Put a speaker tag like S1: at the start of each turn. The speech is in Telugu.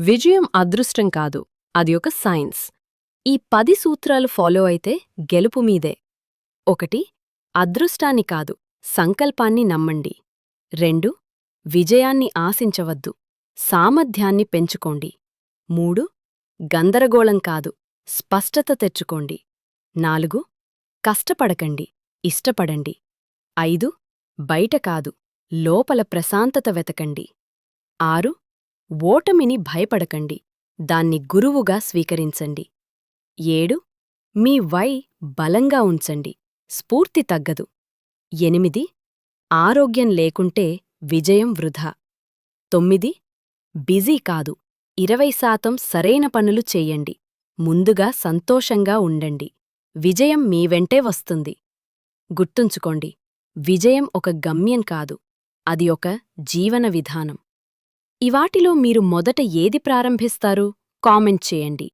S1: విజయం అదృష్టం కాదు. అది ఒక సైన్స్. ఈ పది సూత్రాలు ఫాలో అయితే గెలుపు మీదే. ఒకటి అదృష్టాన్ని కాదు సంకల్పాన్ని నమ్మండి. రెండు విజయాన్ని ఆశించవద్దు సామర్థ్యాన్ని పెంచుకోండి. మూడు గందరగోళం కాదు స్పష్టత తెచ్చుకోండి. నాలుగు కష్టపడకండి ఇష్టపడండి. ఐదు బయట కాదు లోపల ప్రశాంతత వెతకండి. ఆరు ఓటమిని భయపడకండి. దాన్ని గురువుగా స్వీకరించండి. ఏడు మీ వై బలంగా ఉంచండి. స్ఫూర్తి తగ్గదు. ఎనిమిది ఆరోగ్యం లేకుంటే విజయం వృధా. తొమ్మిది బిజీ కాదు. ఇరవై శాతం సరైన పనులు చెయ్యండి ముందుగా సంతోషంగా ఉండండి. విజయం మీ వెంటే వస్తుంది. గుర్తుంచుకోండి. విజయం ఒక గమ్యం కాదు. అది ఒక జీవన విధానం. ఇవాటిలో మీరు మొదట ఏది ప్రారంభిస్తారు? కామెంట్ చేయండి.